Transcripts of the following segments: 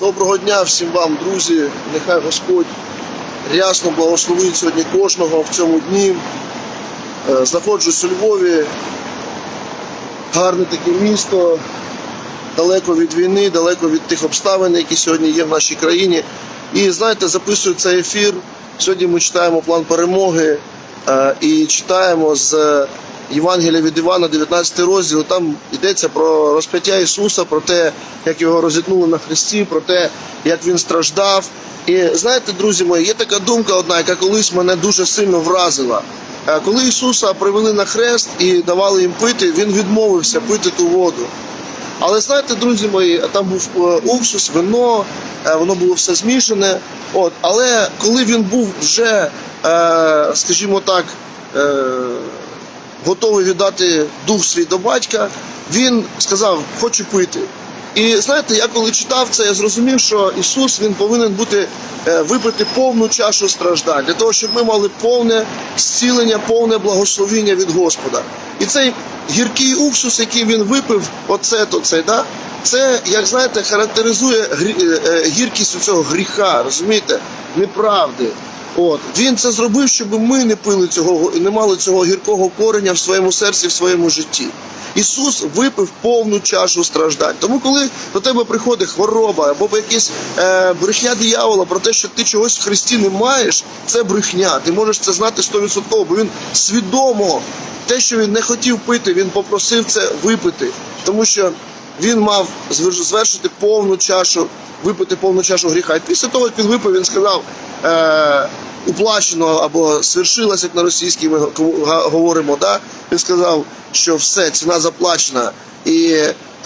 Доброго дня всім вам, друзі. Нехай Господь рясно благословить сьогодні кожного в цьому дні. Е, Знаходжусь у Львові. Гарне таке місто, далеко від війни, далеко від тих обставин, які сьогодні є в нашій країні. І знаєте, записую цей ефір. Сьогодні ми читаємо план перемоги е, і читаємо з Євангелія від Івана, 19 розділ. Там йдеться про розп'яття Ісуса, про те, як його розітнули на хресті, про те, як він страждав. І знаєте, друзі мої, є така думка одна, яка колись мене дуже сильно вразила. Е, Коли Ісуса привели на хрест і давали їм пити, він відмовився пити ту воду. Але знаєте, друзі мої, там був е, уксус, вино, е, воно було все змішане. От, але коли він був вже, скажімо так, готовий віддати дух свій до батька, він сказав, хочу пити. І знаєте, я коли читав це, я зрозумів, що Ісус він повинен бути е, випити повну чашу страждань для того, щоб ми мали повне зцілення, повне благословіння від Господа. І цей гіркий уксус, який він випив, оце то цей, да? це, як знаєте, характеризує е, е, гіркість цього гріха, розумієте, неправди. От він це зробив, щоб ми не пили цього, не мали цього гіркого кореня в своєму серці, в своєму житті. Ісус випив повну чашу страждань. Тому, коли до тебе приходить хвороба або якась е, брехня диявола про те, що ти чогось в Христі не маєш, це брехня. Ти можеш це знати 100%, бо він свідомо те, що він не хотів пити, він попросив це випити, тому що він мав звершити повну чашу, випити повну чашу гріха. І після того, як він випив, він сказав. Е, уплачено або свершилось, як на російській ми говоримо, да? він сказав, що все, ціна заплачена. І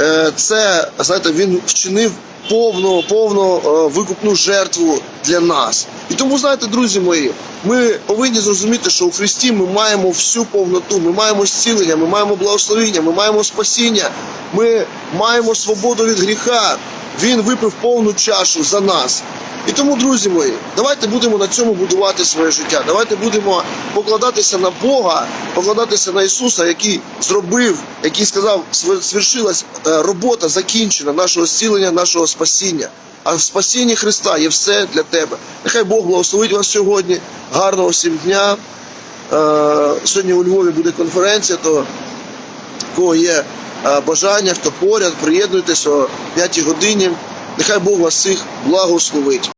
е, це, знаєте, він вчинив повну, повну е, викупну жертву для нас. І тому, знаєте, друзі мої, ми повинні зрозуміти, що у Христі ми маємо всю повноту, ми маємо зцілення, ми маємо благословіння, ми маємо спасіння, ми маємо свободу від гріха. Він випив повну чашу за нас. І тому, друзі мої, давайте будемо на цьому будувати своє життя. Давайте будемо покладатися на Бога, покладатися на Ісуса, який зробив, який сказав, «Свер- свершилась е, робота закінчена нашого зцілення, нашого спасіння. А в спасінні Христа є все для тебе. Нехай Бог благословить вас сьогодні. Гарного всім дня. Е, Сьогодні у Львові буде конференція, то кого є е, бажання, хто поряд, приєднуйтесь о 5 годині. Нехай Бог вас всіх благословить.